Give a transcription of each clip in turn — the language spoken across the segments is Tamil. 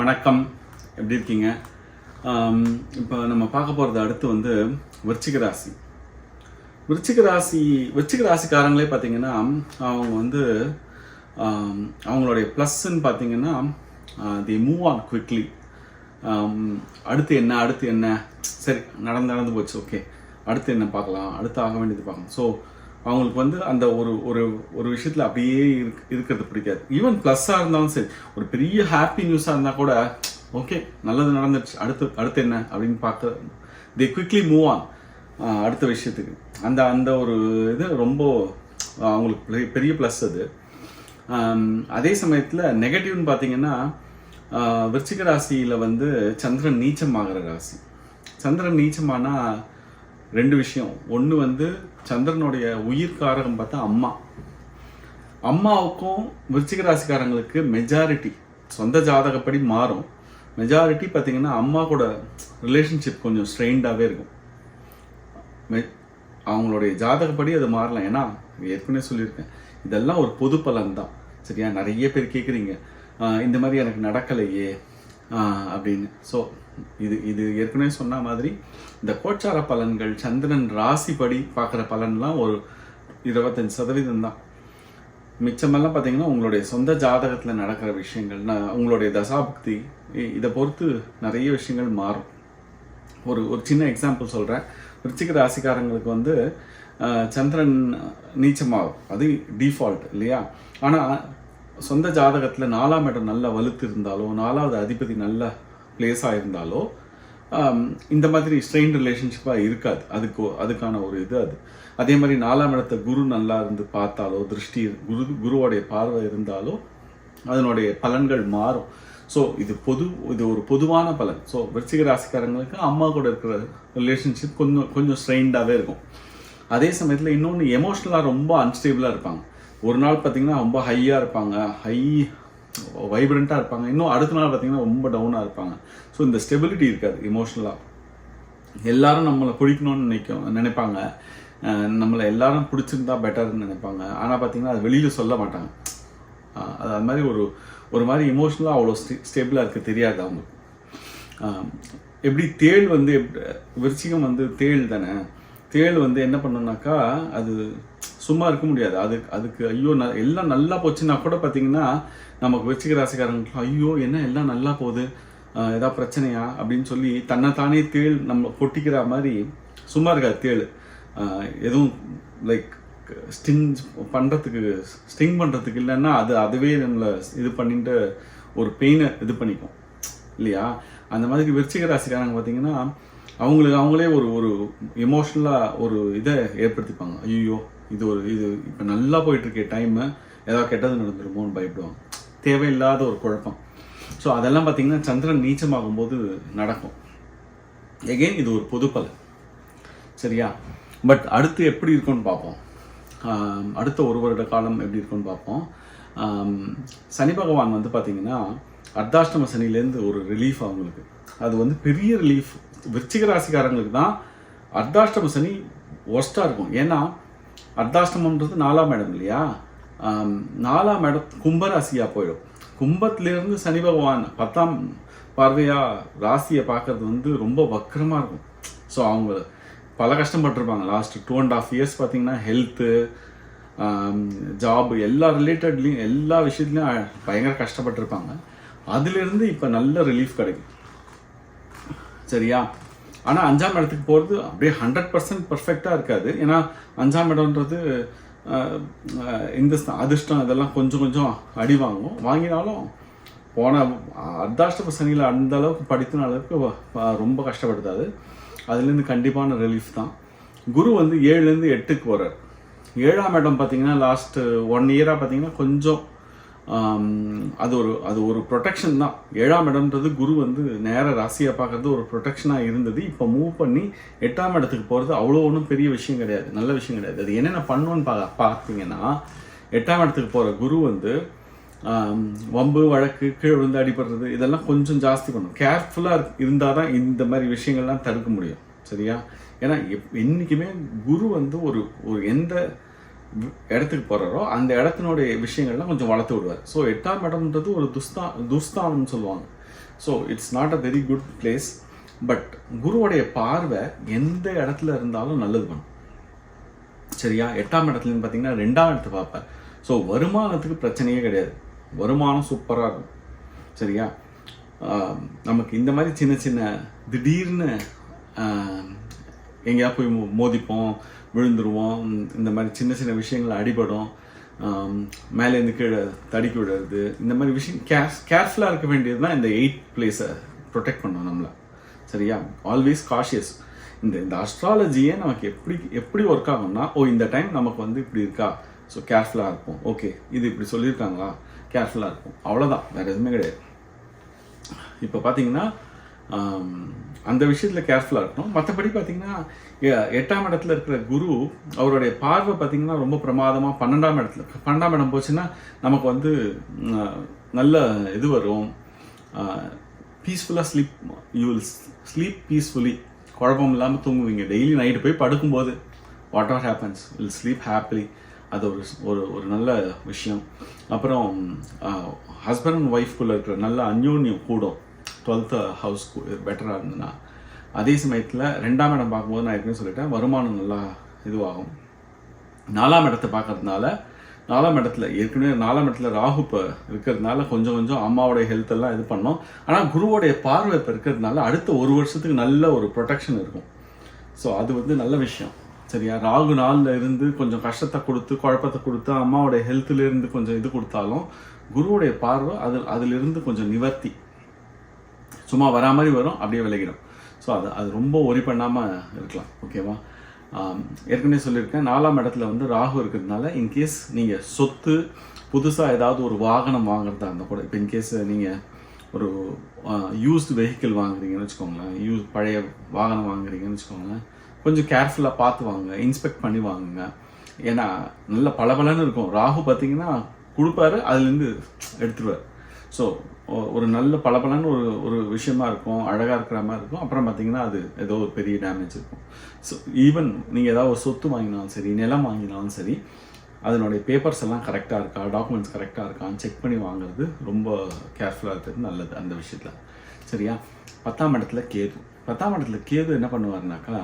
வணக்கம். எப்படி இருக்கீங்க? இப்போ நம்ம பார்க்க போகிறது அடுத்து வந்து விருச்சிக ராசி. விருச்சிக ராசி விருச்சிக ராசிக்காரங்களே பார்த்தீங்கன்னா அவங்க வந்து அவங்களுடைய ப்ளஸ்ன்னு பார்த்தீங்கன்னா தி மூவ் ஆன் குவிக்லி அடுத்து என்ன அடுத்து என்ன? சரி நடந்து நடந்து போச்சு ஓகே அடுத்து என்ன பார்க்கலாம்? அடுத்து ஆக வேண்டியது பார்க்கலாம். ஸோ அவங்களுக்கு வந்து அந்த ஒரு ஒரு ஒரு விஷயத்தில் அப்படியே இருக் இருக்கிறது பிடிக்காது. ஈவன் ப்ளஸ்ஸாக இருந்தாலும் சரி ஒரு பெரிய ஹாப்பி நியூஸாக இருந்தால் கூட ஓகே நல்லது நடந்துச்சு அடுத்து அடுத்து என்ன அப்படின்னு பார்க்க தே குவிக்லி மூவ் ஆன் அடுத்த விஷயத்துக்கு. அந்த அந்த ஒரு இது ரொம்ப அவங்களுக்கு பெரிய- பெரிய ப்ளஸ் அது. அதே சமயத்தில் நெகட்டிவ்னு பார்த்தீங்கன்னா விருச்சிக ராசியில் வந்து சந்திரன் நீச்சமாகிற ராசி. சந்திரன் நீச்சமானால் ரெண்டு விஷயம். ஒன்று வந்து சந்திரனுடைய உயிர் காரகம் பார்த்தா அம்மா. அம்மாவுக்கும் விருச்சிக ராசிக்காரங்களுக்கு மெஜாரிட்டி சொந்த ஜாதகப்படி மாறும். மெஜாரிட்டி பார்த்தீங்கன்னா அம்மா கூட ரிலேஷன்ஷிப் கொஞ்சம் ஸ்ட்ரெயின்டாகவே இருக்கும். மெ- அவங்களுடைய ஜாதகப்படி அது மாறலாம். ஏன்னா ஏற்கனவே சொல்லியிருக்கேன். இதெல்லாம் ஒரு பொது பலன் தான் சரியா? நிறைய பேர் கேட்குறீங்க இந்த மாதிரி எனக்கு நடக்கலையே. அப்படின்னு. ஸோ இது இது ஏற்கனவே சொன்ன மாதிரி இந்த கோச்சார பலன்கள் சந்திரன் ராசிப்படி பார்க்குற பலன்லாம் ஒரு இருபத்தஞ்சு சதவீதம் தான். மிச்சமெல்லாம் பார்த்தீங்கன்னா உங்களுடைய சொந்த ஜாதகத்தில் நடக்கிற விஷயங்கள் நான் உங்களுடைய தசாபக்தி இதை பொறுத்து நிறைய விஷயங்கள் மாறும். ஒரு ஒரு சின்ன எக்ஸாம்பிள் சொல்கிறேன் விருச்சிக ராசிக்காரங்களுக்கு வந்து சந்திரன் நீச்சமாகும். அது டிஃபால்ட் இல்லையா? ஆனால் சொந்த ஜாதகத்தில் நாலாம் இடம் நல்லா வலுத்து இருந்தாலும் நாலாவது அதிபதி நல்ல பிளேஸாக இருந்தாலோ இந்த மாதிரி ஸ்ட்ரெயின் ரிலேஷன்ஷிப்பாக இருக்காது. அதுக்கு அதுக்கான ஒரு இது அது. அதே மாதிரி நாலாம் இடத்த குரு நல்லா இருந்து பார்த்தாலோ திருஷ்டி குரு குருவோடைய பார்வை இருந்தாலோ அதனுடைய பலன்கள் மாறும். ஸோ இது பொது இது ஒரு பொதுவான பலன். ஸோ விருச்சிக ராசிக்காரங்களுக்கு அம்மா கூட இருக்கிற ரிலேஷன்ஷிப் கொஞ்சம் கொஞ்சம் ஸ்ட்ரெயின்டாகவே இருக்கும். அதே சமயத்தில் இன்னொன்று எமோஷ்னலாக ரொம்ப அன்ஸ்டேபிளாக இருப்பாங்க. ஒரு நாள் பார்த்தீங்கன்னா ரொம்ப ஹையாக இருப்பாங்க. ஹை வைப்ரண்ட்டாக இருப்பாங்க. இன்னும் அடுத்த நாள் பார்த்தீங்கன்னா ரொம்ப டவுனாக இருப்பாங்க. ஸோ இந்த ஸ்டெபிலிட்டி இருக்காது இமோஷ்னலாக எல்லாரும் நம்மளை பிடிக்கணும்னு நினைக்கும் நினைப்பாங்க. நம்மளை எல்லாரும் பிடிச்சிருந்தா பெட்டர்னு நினைப்பாங்க. ஆனால் பார்த்தீங்கன்னா அது வெளியில் சொல்ல மாட்டாங்க. அது அது மாதிரி ஒரு ஒரு மாதிரி இமோஷ்னலாக அவ்வளோ ஸ்டே ஸ்டேபிளாக இருக்க தெரியாது அவங்களுக்கு. எப்படி தேள் வந்து எப்- விருச்சிகம் வந்து தேள் தானே? தேள் வந்து என்ன பண்ணுனாக்கா அது சும்மா இருக்க முடியாது. அது அதுக்கு ஐயோ ந- எல்லாம் நல்லா போச்சுன்னா கூட பார்த்தீங்கன்னா நமக்கு விருச்சிக ராசிக்காரங்களுக்கு ஐயோ என்ன எல்லாம் நல்லா போகுது? ஏதாவது பிரச்சனையா? அப்படின்னு சொல்லி தன்னைத்தானே தேள் நம்ம கொட்டிக்கிற மாதிரி சும்மா இருக்காது தேள். எதுவும் லைக் ஸ்டிங் பண்ணுறதுக்கு ஸ்டிங் பண்ணுறதுக்கு இல்லைன்னா அது அதுவே நம்மளை இது பண்ணிட்டு ஒரு பெயினை இது பண்ணிக்கும். இல்லையா? அந்த மாதிரி விருச்சிக ராசிக்காரங்க பார்த்தீங்கன்னா அவங்களுக்கு அவங்களே ஒரு ஒரு எமோஷ்னலாக ஒரு இதை ஏற்படுத்திப்பாங்க. ஐயோ இது ஒரு இது இப்போ நல்லா போயிட்டுருக்கே டைமு ஏதாவது கெட்டது நடந்துருமோன்னு பயப்படுவாங்க. தேவையில்லாத ஒரு குழப்பம். ஸோ அதெல்லாம் பார்த்தீங்கன்னா சந்திரன் நீச்சமாகும்போது நடக்கும். எகெயின் இது ஒரு பொது பலன் சரியா? பட் அடுத்து எப்படி இருக்கும்னு பார்ப்போம். அடுத்த ஒரு வருட காலம் எப்படி இருக்கும்னு பார்ப்போம். சனி பகவான் வந்து பார்த்தீங்கன்னா அர்த்தாஷ்டம சனிலேருந்து ஒரு ரிலீஃப் அவங்களுக்கு. அது வந்து பெரிய ரிலீஃப் விருச்சிக ராசிக்காரங்களுக்கு தான் அர்த்தாஷ்டம சனி ஒஸ்ட்டாக இருக்கும். ஏன்னா அர்த்தாஷ்டமன்றது நாலாம் இடம் இல்லையா? நாலாம் இடம் கும்பராசியாக போயிடும். கும்பத்திலிருந்து சனி பகவான் பத்தாம் பார்வையாக ராசியை பார்க்கறது வந்து ரொம்ப வக்கரமாக இருக்கும். ஸோ அவங்க பல கஷ்டப்பட்டிருப்பாங்க. Last two and half years பார்த்தீங்கன்னா ஹெல்த்து ஜாப் எல்லா ரிலேட்டட்லையும் எல்லா விஷயத்துலையும் பயங்கர கஷ்டப்பட்டிருப்பாங்க. அதுலேருந்து இப்போ நல்ல ரிலீஃப் கிடைக்கும். சரியா? ஆனால் அஞ்சாம் இடத்துக்கு போகிறது அப்படியே ஹண்ட்ரட் பர்சன்ட் பர்ஃபெக்டாக இருக்காது. ஏன்னா அஞ்சாம் இடம்ன்றது இந்துஸ்தான் இந்த அதிர்ஷ்டம் இதெல்லாம் கொஞ்சம் கொஞ்சம் அடி வாங்கும். வாங்கினாலும் போன அர்த்தாஷ்டம சனியில் அந்த அளவுக்கு படித்தின அளவுக்கு ரொம்ப கஷ்டப்படுத்தாது அதுலேருந்து கண்டிப்பான ரிலீஃப் தான். குரு வந்து ஏழுலேருந்து எட்டுக்கு போகிறார் ஏழாம் இடம் பார்த்தீங்கன்னா லாஸ்ட்டு ஒன் இயராக பார்த்தீங்கன்னா கொஞ்சம் அது ஒரு அது ஒரு ப்ரொடெக்ஷன் தான். ஏழாம் இடம்ன்றது குரு வந்து நேர ராசியாக பார்க்கறது ஒரு ப்ரொடெக்ஷனாக இருந்தது. இப்போ மூவ் பண்ணி எட்டாம் இடத்துக்கு போகிறது அவ்வளோ ஒன்றும் பெரிய விஷயம் கிடையாது. நல்ல விஷயம் கிடையாது. அது என்னென்ன பண்ணுன்னு பா பார்த்தீங்கன்னா எட்டாம் இடத்துக்கு போகிற குரு வந்து வம்பு வழக்கு கீழே விழுந்து அடிபடுறது இதெல்லாம் கொஞ்சம் ஜாஸ்தி பண்ணும். கேர்ஃபுல்லாக இருந்தால் தான் இந்த மாதிரி விஷயங்கள்லாம் தடுக்க முடியும். சரியா? ஏன்னா எப் என்றைக்குமே குரு வந்து ஒரு ஒரு எந்த இடத்துக்கு போகிறாரோ அந்த இடத்தினுடைய விஷயங்கள்லாம் கொஞ்சம் வளர்த்து விடுவார். ஸோ எட்டாம் இடம்ன்றது ஒரு துஸ்தா துஸ்தானம்னு சொல்லுவாங்க. So it's not a very good place but குருவோடைய பார்வை எந்த இடத்துல இருந்தாலும் நல்லது பண்ணும். சரியா? எட்டாம் இடத்துலன்னு பார்த்தீங்கன்னா ரெண்டாம் இடத்து பார்ப்பேன் ஸோ வருமானத்துக்கு பிரச்சனையே கிடையாது. வருமானம் சூப்பராக இருக்கும். சரியா? நமக்கு இந்த மாதிரி சின்ன சின்ன திடீர்னு எங்கேயா போய் மோ- மோதிப்போம் விழுந்துருவோம் இந்த மாதிரி சின்ன சின்ன விஷயங்கள் அடிபடும் மேலேருந்து கீழே தடுக்கி விடுறது இந்த மாதிரி விஷயம் கேர் கேர்ஃபுல்லாக இருக்க வேண்டியது தான் இந்த எயிட் பிளேஸை ப்ரொடெக்ட் பண்ணும் நம்மளை. சரியா? ஆல்வேஸ் காஷியஸ் இந்த இந்த அஸ்ட்ராலஜியே நமக்கு எப்படி எப்படி ஒர்க் ஆகும்னா ஓ இந்த டைம் நமக்கு வந்து இப்படி இருக்கா? ஸோ கேர்ஃபுல்லாக இருப்போம். ஓகே இது இப்படி சொல்லியிருக்காங்களா? கேர்ஃபுல்லாக இருப்போம். அவ்வளோதான் வேறு எதுவுமே கிடையாது. இப்போ பார்த்தீங்கன்னா அந்த விஷயத்தில் கேர்ஃபுல்லாக இருக்கணும். மற்றபடி பார்த்தீங்கன்னா எட்டாம் இடத்துல இருக்கிற குரு அவருடைய பார்வை பார்த்தீங்கன்னா ரொம்ப பிரமாதமாக பன்னெண்டாம் இடத்துல பன்னெண்டாம் இடம் போச்சுன்னா நமக்கு வந்து நல்ல இது வரும். பீஸ்ஃபுல்லாக sleep you will sleep peacefully குழப்பம் இல்லாமல் தூங்குவீங்க. டெய்லி நைட்டு போய் படுக்கும்போது what are happens will sleep happily அது ஒரு ஒரு ஒரு நல்ல விஷயம். அப்புறம் ஹஸ்பண்ட் அண்ட் ஒய்ஃப்குள்ளே இருக்கிற நல்ல அந்யோன்யம் கூடும். டுவெல்த்து ஹவுஸ் பெட்டராக இருந்ததுன்னா அதே சமயத்தில் ரெண்டாம் இடம் பார்க்கும்போது நான் ஏற்கனவே சொல்லிட்டேன் வருமானம் நல்லா இதுவாகும். நாலாம் இடத்தை பார்க்கறதுனால நாலாம் இடத்துல ஏற்கனவே நாலாம் இடத்துல ராகு இப்போ இருக்கிறதுனால கொஞ்சம் கொஞ்சம் அம்மாவோடைய ஹெல்த் எல்லாம் இது பண்ணோம். ஆனால் குருவோடைய பார்வை இப்போ இருக்கிறதுனால அடுத்த ஒரு வருஷத்துக்கு நல்ல ஒரு ப்ரொடெக்ஷன் இருக்கும். ஸோ அது வந்து நல்ல விஷயம். சரியா? ராகு நாளில் இருந்து கொஞ்சம் கஷ்டத்தை கொடுத்து குழப்பத்தை கொடுத்து அம்மாவோடைய ஹெல்த்துலேருந்து கொஞ்சம் இது கொடுத்தாலும் குருவுடைய பார்வை அது அதிலிருந்து கொஞ்சம் நிவர்த்தி. சும்மா வரா மாதிரி வரும் அப்படியே விலகிடும். ஸோ அது அது ரொம்ப ஒரி பண்ணாமல் இருக்கலாம் ஓகேவா ஏற்கனவே சொல்லியிருக்கேன் நாலாம் இடத்துல வந்து ராகு இருக்கிறதுனால இன்கேஸ் நீங்கள் சொத்து புதுசாக ஏதாவது ஒரு வாகனம் வாங்குறதா இருந்தால் கூட இப்போ இன்கேஸ் நீங்கள் ஒரு யூஸ்டு வெஹிக்கிள் வாங்குறீங்கன்னு வச்சுக்கோங்களேன் யூஸ் பழைய வாகனம் வாங்குறீங்கன்னு வச்சுக்கோங்களேன் கொஞ்சம் கேர்ஃபுல்லாக பார்த்து வாங்குங்க இன்ஸ்பெக்ட் பண்ணி வாங்குங்க. ஏன்னா நல்ல பளபளன்னு இருக்கும். ராகு பார்த்தீங்கன்னா கொடுப்பாரு அதுலேருந்து எடுத்துருவார். ஸோ ஒரு நல்ல பளபளன்னு ஒரு ஒரு விஷயமா இருக்கும் அழகாக இருக்கிற மாதிரி இருக்கும். அப்புறம் பார்த்தீங்கன்னா அது ஏதோ ஒரு பெரிய டேமேஜ் இருக்கும். ஸோ ஈவன் நீங்கள் ஏதாவது ஒரு சொத்து வாங்கினாலும் சரி நிலம் வாங்கினாலும் சரி அதனுடைய பேப்பர்ஸ் எல்லாம் கரெக்டாக இருக்கா டாக்குமெண்ட்ஸ் கரெக்டாக இருக்கான்னு செக் பண்ணி வாங்குறது ரொம்ப கேர்ஃபுல்லாக இருக்கிறது நல்லது அந்த விஷயத்தில். சரியா? பத்தாம் இடத்துல கேது. பத்தாம் இடத்துல கேது என்ன பண்ணுவாருனாக்கா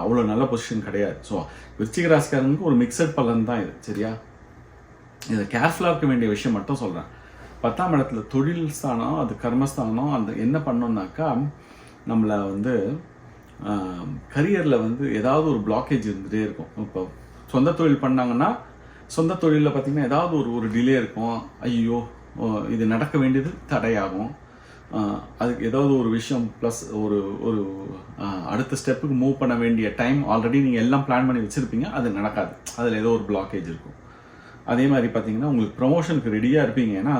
அவ்வளோ நல்ல பொசிஷன் கிடையாது. ஸோ விருச்சிக ராசிக்காரனுக்கு ஒரு மிக்சட் பலன் தான் இது. சரியா? இதை கேர்ஃபுல்லாக இருக்க வேண்டிய விஷயம் மட்டும் சொல்கிறேன் பத்தாம் இடத்துல தொழில் ஸ்தானம் அது கர்மஸ்தானம் அந்த என்ன பண்ணோம்னாக்கா நம்மளை வந்து கரியரில் வந்து ஏதாவது ஒரு பிளாக்கேஜ் இருந்துகிட்டே இருக்கும். இப்போ சொந்த தொழில் பண்ணாங்கன்னா சொந்த தொழிலில் பார்த்தீங்கன்னா ஏதாவது ஒரு ஒரு டிலே இருக்கும். ஐயோ இது நடக்க வேண்டியது தடையாகும். அதுக்கு ஏதாவது ஒரு விஷயம் ப்ளஸ் ஒரு ஒரு அடுத்த ஸ்டெப்புக்கு மூவ் பண்ண வேண்டிய டைம் ஆல்ரெடி நீங்கள் எல்லாம் பிளான் பண்ணி வச்சுருப்பீங்க அது நடக்காது. அதில் ஏதோ ஒரு பிளாக்கேஜ் இருக்கும். அதே மாதிரி பார்த்தீங்கன்னா உங்களுக்கு ப்ரமோஷனுக்கு ரெடியாக இருப்பீங்க. ஏன்னா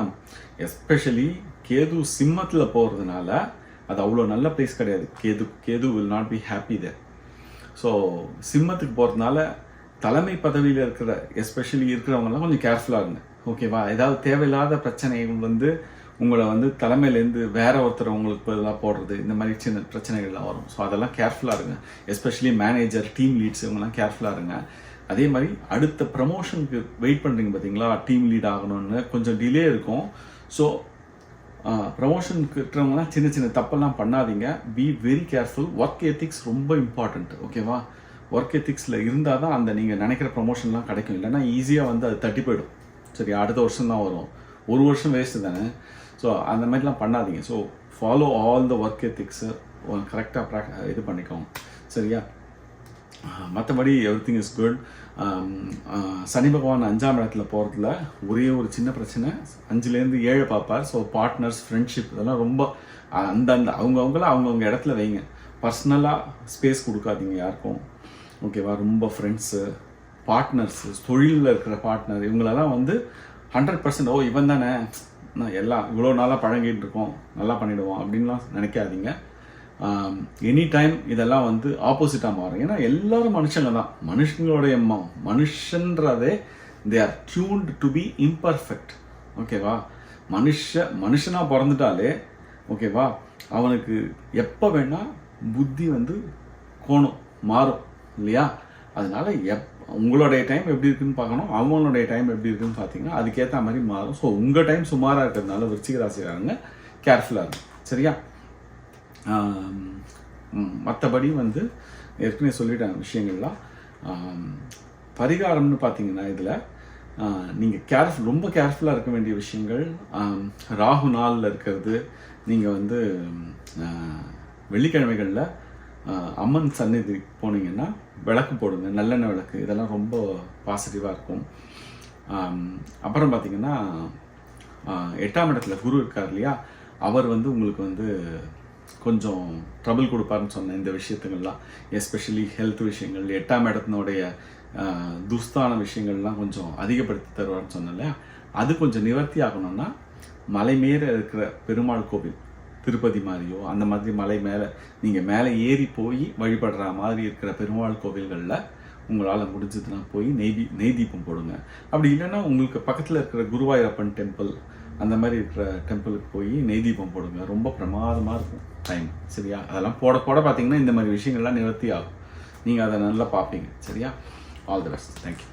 எஸ்பெஷலி கேது சிம்மத்தில் போகிறதுனால அது அவ்வளோ நல்ல பிளேஸ் கிடையாது. Ketu Ketu will not be happy there so சிம்மத்துக்கு போகிறதுனால தலைமை பதவியில் இருக்கிற எஸ்பெஷலி இருக்கிறவங்கலாம் கொஞ்சம் கேர்ஃபுல்லாக இருங்க. ஓகேவா ஏதாவது தேவையில்லாத பிரச்சனைகள் வந்து உங்களை வந்து தலைமையிலேருந்து வேற ஒருத்தர் உங்களுக்கு இதெல்லாம் போடுறது இந்த மாதிரி சின்ன பிரச்சனைகள்லாம் வரும். ஸோ அதெல்லாம் கேர்ஃபுல்லாக இருங்க. எஸ்பெஷலி மேனேஜர் டீம் லீட்ஸ் இவங்கெல்லாம் கேர்ஃபுல்லாக இருங்க. அதே மாதிரி அடுத்த ப்ரமோஷனுக்கு வெயிட் பண்ணுறீங்க பார்த்தீங்களா டீம் லீட் ஆகணும்னு கொஞ்சம் டிலே இருக்கும். ஸோ ப்ரமோஷனுக்கு கிட்டவங்கன்னா சின்ன சின்ன தப்பெல்லாம் பண்ணாதீங்க. Be very careful work ethics ரொம்ப இம்பார்ட்டண்ட் ஓகேவா ஒர்க் எத்திக்ஸில் இருந்தால் தான் அந்த நீங்கள் நினைக்கிற ப்ரமோஷன்லாம் கிடைக்கும். இல்லைன்னா ஈஸியாக வந்து அது தட்டி போயிடும். சரி அடுத்த வருஷம் தான் வரும். ஒரு வருஷம் வேஸ்ட்டு தானே? ஸோ அந்த மாதிரிலாம் பண்ணாதீங்க. So follow all the work ethics கரெக்டாக ப்ராக் இது பண்ணிக்கோங்க. சரியா? மற்றபடி everything is good Shani Bhagavan அஞ்சாம் இடத்துல போகிறதுல ஒரே ஒரு சின்ன பிரச்சனை. அஞ்சுலேருந்து ஏழு பார்ப்பார். ஸோ பார்ட்னர்ஸ் ஃப்ரெண்ட்ஷிப் இதெல்லாம் ரொம்ப அந்தந்த அவங்கவுங்கள அவங்கவுங்க இடத்துல வைங்க. பர்சனலாக ஸ்பேஸ் கொடுக்காதீங்க யாருக்கும். ஓகேவா ரொம்ப ஃப்ரெண்ட்ஸு பார்ட்னர்ஸு தொழிலில் இருக்கிற பார்ட்னர் இவங்களெல்லாம் வந்து ஹண்ட்ரட் பர்சன்ட் ஓ இவன் தானே நான் எல்லாம் இவ்வளோ நாளாக பழங்கிட்டு இருக்கோம். நல்லா பண்ணிவிடுவோம் அப்படின்லாம் நினைக்காதீங்க. எனி டைம் இதெல்லாம் வந்து ஆப்போசிட்டாக மாறும். ஏன்னா எல்லாரும் மனுஷங்க தான். மனுஷங்களுடைய மனுஷன்றதே they are tuned to be imperfect ஓகேவா மனுஷ மனுஷனாக பிறந்துட்டாலே ஓகேவா அவனுக்கு எப்போ வேணால் புத்தி வந்து கோணும் மாறும் இல்லையா? அதனால எப் உங்களுடைய டைம் எப்படி இருக்குன்னு பார்க்கணும் அவங்களுடைய டைம் எப்படி இருக்குன்னு பார்த்தீங்கன்னா அதுக்கேற்ற மாதிரி மாறும். ஸோ உங்கள் டைம் சுமாராக இருக்கிறதுனால விருச்சிக ராசிக்காரங்க கேர்ஃபுல்லாக இருக்கும் சரியா? மற்றபடி வந்து ஏற்கனவே சொல்லிட்டேன் விஷயங்கள்லாம். பரிகாரம்னு பார்த்தீங்கன்னா இதில் நீங்கள் கேர்ஃபுல் ரொம்ப கேர்ஃபுல்லாக இருக்க வேண்டிய விஷயங்கள் ராகு நாளில் இருக்கிறது நீங்கள் வந்து வெள்ளிக்கிழமைகளில் அம்மன் சந்நிதி போனீங்கன்னா விளக்கு போடுங்க நல்லெண்ணெய் விளக்கு இதெல்லாம் ரொம்ப பாசிட்டிவாக இருக்கும். அப்புறம் பார்த்தீங்கன்னா எட்டாம் இடத்துல குரு இருக்கார் இல்லையா அவர் வந்து உங்களுக்கு வந்து கொஞ்சம் ட்ரபிள் கொடுப்பாருன்னு சொன்னேன் இந்த விஷயத்துங்கள்லாம் எஸ்பெஷலி ஹெல்த் விஷயங்கள் எட்டாம் இடத்தினுடைய துஸ்தான விஷயங்கள்லாம் கொஞ்சம் அதிகப்படுத்தி தருவார்னு சொன்னேன் இல்லையா அது கொஞ்சம் நிவர்த்தி ஆகணும்னா மலை மேலே இருக்கிற பெருமாள் கோவில் திருப்பதி மாதிரியோ அந்த மாதிரி மலை மேலே நீங்கள் மேலே ஏறி போய் வழிபடுற மாதிரி இருக்கிற பெருமாள் கோவில்களில் உங்களால் முடிஞ்சதுன்னா போய் நெய் தீ- நெய் தீபம் போடுங்க. அப்படி இல்லைன்னா உங்களுக்கு பக்கத்தில் இருக்கிற குருவாயூரப்பன் டெம்பிள் அந்த மாதிரி இருக்கிற டெம்பிளுக்கு போய் நெய் தீபம் போடுங்க. ரொம்ப பிரமாதமாக இருக்கும் டைம் சரியா? அதெல்லாம் போட போட பார்த்தீங்கன்னா இந்த மாதிரி விஷயங்கள்லாம் நிவர்த்தி ஆகும். நீங்கள் அதை நல்லா பார்ப்பீங்க. சரியா? All the best thank you